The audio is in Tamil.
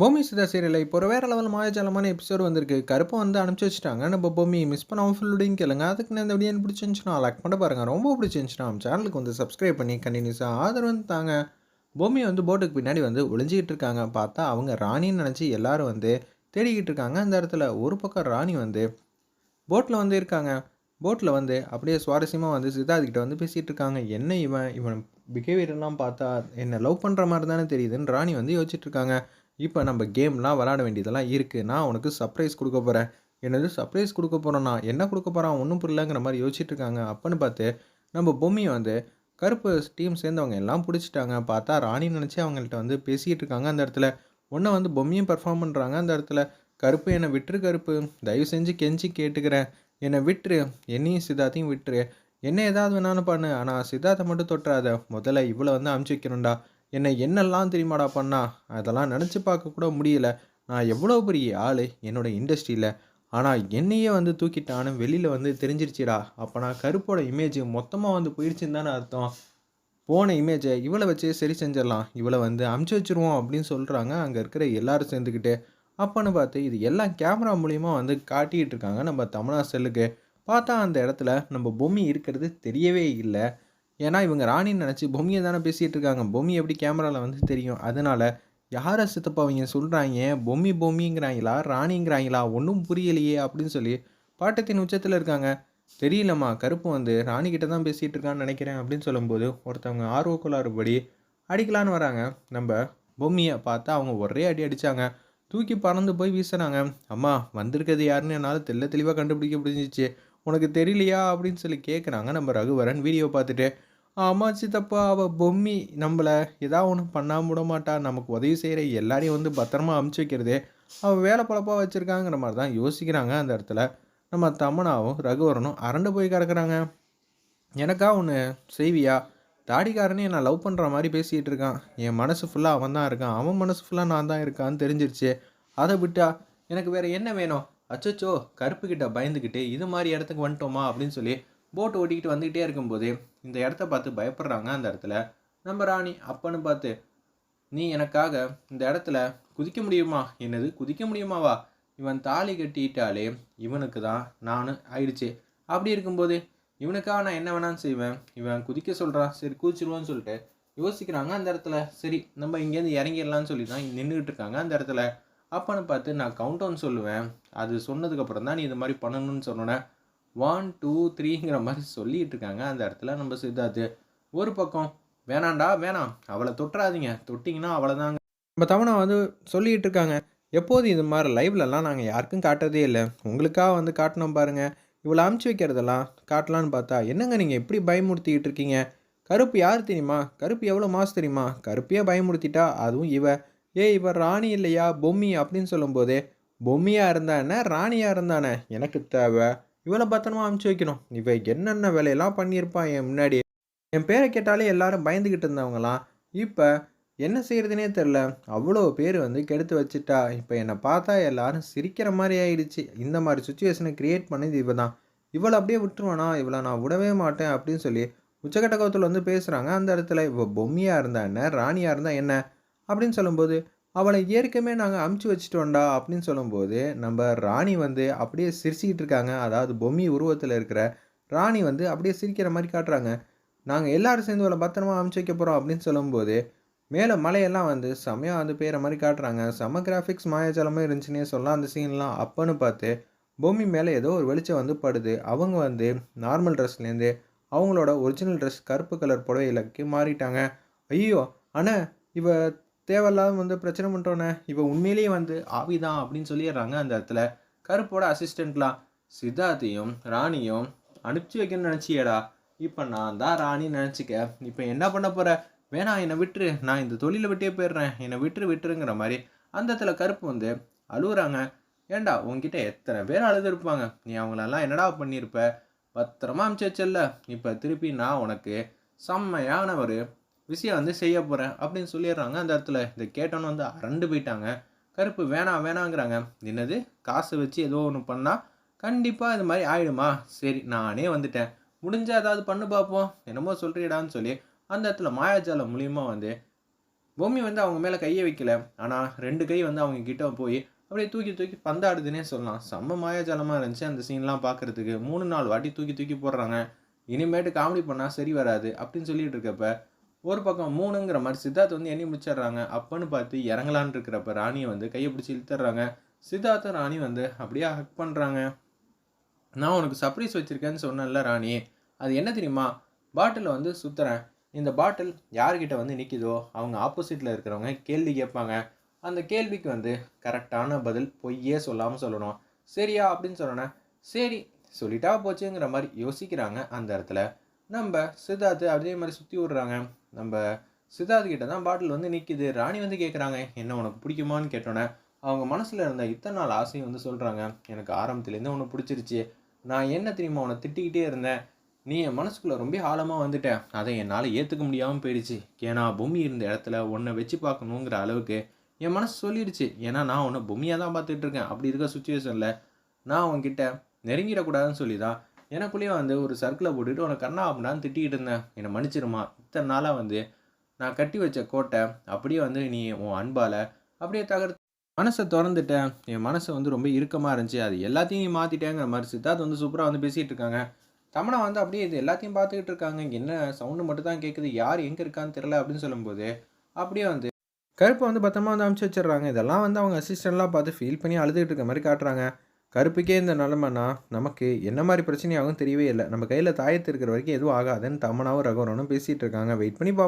பூமி சிதா சீரியலில் இப்போ ஒரு வேறு லெவல் மாயஜாலமான எபிசோடு வந்திருக்கு. கருப்பை வந்து அனுப்பிச்சி வச்சுட்டாங்க. நம்ம பூமி மிஸ் பண்ணாமல் ஃபுல்லுடையும் கேளுங்க. அதுக்கு நான் இந்த வீடியோ எனக்கு பிடிச்சிருந்துச்சுன்னா லைக் பண்ண பாருங்கள் ரொம்ப பிடிச்சிருந்துச்சுன்னா நம்ம சேனலுக்கு வந்து சப்ஸ்கிரைப் பண்ணி கண்டினியூஸாக ஆதரவு வந்து தாங்க. பூமி வந்து போட்டுக்கு பின்னாடி வந்து ஒளிஞ்சிக்கிட்டு இருக்காங்க. பார்த்தா அவங்க ராணின்னு நினச்சி எல்லோரும் வந்து தேடிக்கிட்டு இருக்காங்க. அந்த இடத்துல ஒரு பக்கம் ராணி வந்து போட்டில் வந்து இருக்காங்க. போட்டில் வந்து அப்படியே சுவாரஸ்யமாக வந்து சித்தார்த்திக்கிட்ட வந்து பேசிகிட்டு இருக்காங்க. என்ன இவன்? இவன் பிஹேவியர்லாம் பார்த்தா என்ன லவ் பண்ணுற மாதிரி தானே தெரியுதுன்னு ராணி வந்து யோசிச்சுட்டு இருக்காங்க. இப்போ நம்ம கேம்லாம் விளாட வேண்டியதெல்லாம் இருக்குது நான் உனக்கு சர்ப்ரைஸ் கொடுக்க போகிறேன் என்னது சர்ப்ரைஸ் கொடுக்க போகிறேன்னா என்ன கொடுக்க போகிறான் ஒன்றும் புரியலங்கிற மாதிரி யோசிச்சுட்டு இருக்காங்க. அப்போன்னு பார்த்து நம்ம பொம்மியை வந்து கருப்பு டீம் சேர்ந்தவங்க எல்லாம் பிடிச்சிட்டாங்க. பார்த்தா ராணி நினச்சி அவங்கள்ட்ட வந்து பேசிகிட்டு இருக்காங்க அந்த இடத்துல. ஒன்றை வந்து பொம்மியும் பர்ஃபார்ம் பண்ணுறாங்க அந்த இடத்துல. கருப்பு என்னை விட்டுரு கருப்பு. தயவு செஞ்சு கெஞ்சி கேட்டுக்கிறேன். என்னை விட்டுரு. என்னையும் சித்தார்த்தையும் விட்டுரு. என்ன ஏதாவது வேணாலும் பண்ணு. ஆனால் சித்தார்த்தை மட்டும் தொட்டுறாத. முதல்ல இவ்வளோ வந்து அமுச்சு வைக்கணும்டா. என்னை என்னெல்லாம் தெரியுமாடா பண்ணா? அதெல்லாம் நினச்சி பார்க்க கூட முடியல. நான் எவ்வளோ பெரிய ஆள் என்னோடய இண்டஸ்ட்ரியில் ஆனால் என்னையே வந்து தூக்கிட்டான்னு வெளியில் வந்து தெரிஞ்சிருச்சுடா. அப்போ நான் கருப்போட இமேஜ் மொத்தமாக வந்து போயிடுச்சுன்னு தானே அர்த்தம். போன இமேஜை இவளை வச்சு சரி செஞ்சிடலாம். இவளை வந்து அமுச்சு வச்சுருவோம் அப்படின்னு சொல்கிறாங்க அங்கே இருக்கிற எல்லாரும் சேர்ந்துக்கிட்டு அப்போன்னு பார்த்து இது எல்லாம் கேமரா மூலிமா வந்து காட்டிகிட்டு இருக்காங்க நம்ம தமிழா செல்லுக்கு. பார்த்தா அந்த இடத்துல நம்ம பொம்மி இருக்கிறது தெரியவே இல்லை. ஏன்னா இவங்க ராணின்னு நினச்சி பொம்மியை தானே பேசிகிட்டு இருக்காங்க. பொம்மி எப்படி கேமராவில் வந்து தெரியும்? அதனால் யாரை சித்தப்பா அவங்க சொல்கிறாங்க பொம்மி பொம்மிங்கிறாங்களா? ராணிங்கிறாங்களா? ஒன்றும் புரியலையே அப்படின்னு சொல்லி பாட்டத்தின் உச்சத்தில் இருக்காங்க. தெரியலம்மா கருப்பு வந்து ராணிக்கிட்ட தான் பேசிகிட்டு இருக்கான்னு நினைக்கிறேன் அப்படின்னு சொல்லும்போது ஒருத்தவங்க ஆர்வக்குள்ளாறுபடி அடிக்கலான்னு வராங்க. நம்ம பொம்மியை பார்த்தா அவங்க ஒரே அடி அடித்தாங்க தூக்கி பறந்து போய் வீசுனாங்க அம்மா வந்திருக்கிறது யாருன்னு என்னால் தெல்ல தெளிவாக கண்டுபிடிக்க முடிஞ்சிச்சு. உனக்கு தெரியலையா? அப்படின்னு சொல்லி கேட்குறாங்க நம்ம ரகுவரன் வீடியோ பார்த்துட்டு. ஆமாம் சித்தப்பா அவள் பொம்மி. நம்மளை ஏதாவது ஒன்று பண்ணாமல் விட மாட்டா நமக்கு உதவி செய்கிற எல்லாரையும் வந்து பத்திரமா அமுச்சு வைக்கிறது அவள் வேலை பழப்பாக வச்சுருக்காங்கிற மாதிரி தான் யோசிக்கிறாங்க அந்த இடத்துல. நம்ம தமனாவும் ரகுவரனும் அரண்டு போய் கிடக்குறாங்க. எனக்கா ஒன்று செய்வியா? தாடிக்காரனே நான் லவ் பண்ணுற மாதிரி பேசிகிட்டு இருக்கான். என் மனசு ஃபுல்லாக அவன் தான் இருக்கான். அவன் மனசு ஃபுல்லாக நான் தான் இருக்கான்னு தெரிஞ்சிருச்சு. அதை விட்டா எனக்கு வேறு என்ன வேணும்? அச்சோச்சோ கருப்புக்கிட்ட பயந்துக்கிட்டு இது மாதிரி இடத்துக்கு வந்துட்டோமா அப்படின்னு சொல்லி போட் ஓட்டிக்கிட்டு வந்துக்கிட்டே இருக்கும்போது இந்த இடத்த பார்த்து பயப்படுறாங்க அந்த இடத்துல. நம்ம ராணி அப்பன்னு பார்த்து நீ எனக்காக இந்த இடத்துல குதிக்க முடியுமா? என்னது? குதிக்க முடியுமாவா? இவன் தாலி கட்டிட்டாலே இவனுக்கு தான் நான் ஆயிடுச்சு. அப்படி இருக்கும்போது இவனுக்காக நான் என்ன வேணாலும் செய்வேன். இவன் குதிக்க சொல்கிறான் சரி குதிச்சிருவான்னு சொல்லிட்டு யோசிக்கிறாங்க அந்த இடத்துல. சரி நம்ம இங்கேருந்து இறங்கிடலான்னு சொல்லி தான் நின்றுக்கிட்டு இருக்காங்க அந்த இடத்துல. அப்பன்னு பார்த்து நான் கவுண்ட் டவுன் சொல்லுவேன். அது சொன்னதுக்கப்புறம் தான் நீ இது மாதிரி பண்ணணும்னு சொன்னோன்னே ஒன் டூ த்ரீங்கிற மாதிரி சொல்லிகிட்டு இருக்காங்க. அந்த இடத்துல நம்ம சித்தார்த்து ஒரு பக்கம் வேணாண்டா வேணாம். அவளை தொட்டுறாதீங்க தொட்டிங்கன்னா அவ்வளோதாங்க நம்ம தவணை வந்து சொல்லிகிட்டு இருக்காங்க. எப்போதும் இது மாதிரி லைவ்லலாம் நாங்கள் யாருக்கும் காட்டுறதே இல்லை. உங்களுக்காக வந்து காட்டணும் பாருங்கள் இவ்வளோ அமுச்சு வைக்கிறதெல்லாம் காட்டலான்னு பார்த்தா என்னங்க நீங்கள் எப்படி பயமுறுத்திக்கிட்டு இருக்கீங்க? கருப்பு யார் தெரியுமா? கருப்பு எவ்வளோ மாசு தெரியுமா? கருப்பையே பயமுறுத்திட்டா அதுவும் இவ. ஏ இவ ராணி இல்லையா? பொம்மி அப்படின்னு சொல்லும்போதே பொம்மியாக இருந்தானே ராணியாக இருந்தானே எனக்கு தேவை. இவளை பத்திரமா அமுச்சு வைக்கணும். இவ என்னென்ன வேலையெல்லாம் பண்ணியிருப்பா என் முன்னாடி? என் பேரை கேட்டாலே எல்லாரும் பயந்துக்கிட்டு இருந்தவங்களாம் இப்போ என்ன செய்கிறதுனே தெரில அவ்வளோ பேர் வந்து கெடுத்து வச்சுட்டா. இப்போ என்னை பார்த்தா எல்லாரும் சிரிக்கிற மாதிரி ஆயிடுச்சு. இந்த மாதிரி சுச்சுவேஷனை க்ரியேட் பண்ணது இவ தான் இவளை அப்படியே விட்டுருவானா? இவளை நான் விடவே மாட்டேன் அப்படின்னு சொல்லி உச்சகட்ட கவத்தில் வந்து பேசுகிறாங்க அந்த இடத்துல. இப்போ பொம்மையாக இருந்தா என்ன? ராணியாக இருந்தால் என்ன? அப்படின்னு சொல்லும்போது அவளை ஏற்கனவே நாங்கள் அமுச்சு வச்சுட்டோண்டா அப்படின்னு சொல்லும்போது நம்ம ராணி வந்து அப்படியே சிரிச்சுக்கிட்டு இருக்காங்க. அதாவது பொம்மி உருவத்தில் இருக்கிற ராணி வந்து அப்படியே சிரிக்கிற மாதிரி காட்டுறாங்க. நாங்கள் எல்லோரும் சேர்ந்து அவளை பத்திரமா அமுச்சு வைக்க போகிறோம் அப்படின்னு சொல்லும்போது மேலே மலையெல்லாம் வந்து செமையாக வந்து பேர மாதிரி காட்டுறாங்க. செம்ம கிராஃபிக்ஸ் மாயாஜாலமாக இருந்துச்சுன்னே சொல்லலாம் அந்த சீன்லாம் அப்போன்னு பார்த்து பொம்மி மேலே ஏதோ ஒரு வெளிச்சம் வந்து படுது. அவங்க வந்து நார்மல் ட்ரெஸ்லேருந்து அவங்களோட ஒரிஜினல் ட்ரெஸ் கருப்பு கலர் புடவைகளுக்கு மாறிட்டாங்க. ஐயோ! அண்ணா இவ தேவையில்லாத வந்து பிரச்சனை பண்ணிட்டோன்னே இவன் உண்மையிலேயே வந்து ஆவிதான் அப்படின்னு சொல்லிடுறாங்க அந்த இடத்துல. கருப்போட அசிஸ்டண்ட்லாம் சித்தார்த்தையும் ராணியும் அனுப்பிச்சி வைக்கணும்னு நினச்சியடா. இப்போ நான் தான் ராணின்னு நினச்சிக்க. இப்போ என்ன பண்ண போகிற வேணாம் என்னை விட்டுரு. நான் இந்த தொழிலை விட்டே போயிடுறேன். என்னை விட்டுரு விட்டுருங்கிற மாதிரி அந்த இடத்துல கருப்பு வந்து அழுகுறாங்க ஏண்டா உங்ககிட்ட எத்தனை பேர் அழுதுருப்பாங்க? நீ அவங்களெல்லாம் என்னடா பண்ணியிருப்ப? பத்திரமா அமுச்சு வச்சல இப்போ திருப்பி நான் உனக்கு செம்மையான ஒரு விஷயம் வந்து செய்ய போகிறேன் அப்படின்னு சொல்லிடுறாங்க. அந்த இடத்துல இதை கேட்டோன்னு வந்து அரண்டு போயிட்டாங்க. கருப்பு வேணாம் வேணாங்கிறாங்க. என்னது? காசு வச்சு ஏதோ ஒன்று பண்ணால் கண்டிப்பாக இது மாதிரி ஆயிடுமா? சரி நானே வந்துட்டேன். முடிஞ்சால் ஏதாவது பண்ணு பார்ப்போம் என்னமோ சொல்கிறீடான்னு சொல்லி அந்த இடத்துல மாயாஜாலம் மூலியமாக வந்து பொம்மி வந்து அவங்க மேலே கையை வைக்கல. ஆனால் ரெண்டு கை வந்து அவங்க கிட்ட போய் அப்படியே தூக்கி தூக்கி பந்தாடுதுன்னே சொல்லலாம். செம்ம மாயாஜாலமாக இருந்துச்சு அந்த சீன்லாம் பார்க்குறதுக்கு மூணு நாலு வாட்டி தூக்கி தூக்கி போடுறாங்க. இனிமேட்டு காமெடி பண்ணால் சரி வராது அப்படின்னு சொல்லிட்டு இருக்கப்ப ஒரு பக்கம் மூணுங்கிற மாதிரி சித்தார்த் வந்து எண்ணி முடிச்சிடுறாங்க. அப்பன்னு பார்த்து இறங்கலான்னு இருக்கிறப்ப ராணியை வந்து கையை பிடிச்சி இழுத்துறாங்க சித்தார்த்தும் ராணி வந்து அப்படியே ஹக் பண்ணுறாங்க நான் உனக்கு சர்ப்ரைஸ் வச்சுருக்கேன்னு சொன்னேன்ல ராணி. அது என்ன தெரியுமா? பாட்டிலை வந்து சுற்றுறேன் இந்த பாட்டில் யார்கிட்ட வந்து நிற்கிதோ அவங்க ஆப்போசிட்டில் இருக்கிறவங்க கேள்வி கேட்பாங்க. அந்த கேள்விக்கு வந்து கரெக்டான பதில் பொய்யே சொல்லாமல் சொல்லணும். சரியா அப்படின்னு சொன்னோன்னே சரி சொல்லிட்டா போச்சுங்கிற மாதிரி யோசிக்கிறாங்க அந்த இடத்துல. நம்ம சித்தார்த்து அதே மாதிரி சுற்றி விடுறாங்க. நம்ம சித்தார்த் கிட்ட தான் பாட்டில் வந்து நிற்கிது ராணி வந்து கேட்குறாங்க என்ன உனக்கு பிடிக்குமான்னு? கேட்டோன்னே அவங்க மனசில் இருந்த இத்தனை நாள் ஆசையும் வந்து சொல்கிறாங்க எனக்கு ஆரம்பத்துலேருந்து உனக்கு பிடிச்சிருச்சு. நான் என்ன தெரியுமா உன்னை திட்டிக்கிட்டே இருந்தேன். நீ என் மனசுக்குள்ளே ரொம்ப ஆழமாக வந்துட்டேன் அதை என்னால் ஏற்றுக்க முடியாமல் போயிடுச்சு. ஏன்னா பூமி இருந்த இடத்துல உன்னை வச்சு பார்க்கணுங்கிற அளவுக்கு என் மனசு சொல்லிடுச்சு. ஏன்னா நான் உன்னை பூமியாக தான் பார்த்துட்ருக்கேன் அப்படி இருக்க சுச்சுவேஷனில் நான் உன்கிட்ட நெருங்கிடக்கூடாதுன்னு சொல்லி தான் எனக்குள்ளேயும் வந்து ஒரு சர்க்கிளை போட்டுட்டு உனக்கு கண்ணா அப்படின்னான்னு திட்டிகிட்டு இருந்தேன். என்னை மன்னிச்சிருமா? இத்தனை நாளாக வந்து நான் கட்டி வச்ச கோட்டை அப்படியே வந்து நீ உன் அன்பால் அப்படியே தகர்த்து மனசை திறந்துட்டேன். என் மனசை வந்து ரொம்ப இறுக்கமாக இருந்துச்சு. அது எல்லாத்தையும் நீ மாற்றிட்டேங்கிற மாதிரி சித்தார்த் வந்து சூப்பராக வந்து பேசிகிட்டு இருக்காங்க. தமிழை வந்து அப்படியே இது எல்லாத்தையும் பார்த்துக்கிட்டு இருக்காங்க. இங்கே என்ன சவுண்டு மட்டும் தான் கேட்குது யார் எங்கே இருக்கான்னு தெரில அப்படின்னு சொல்லும்போது அப்படியே வந்து கருப்பை வந்து பத்திரமா வந்து அமுச்சு வச்சிடுறாங்க. இதெல்லாம் வந்து அவங்க அசிஸ்டண்ட்லாம் பார்த்து ஃபீல் பண்ணி அழுதுகிட்டு இருக்க மாதிரி காட்டுறாங்க. கருப்புக்கே இந்த நிலமைனா நமக்கு என்ன மாதிரி பிரச்சனையாகும் தெரியவே இல்லை. நம்ம கையில் தாயத்து இருக்கிற வரைக்கும் எதுவும் ஆகாதுன்னு தமனாவும் ரகுவரனும் பேசிகிட்டு இருக்காங்க. வெயிட் பண்ணி பா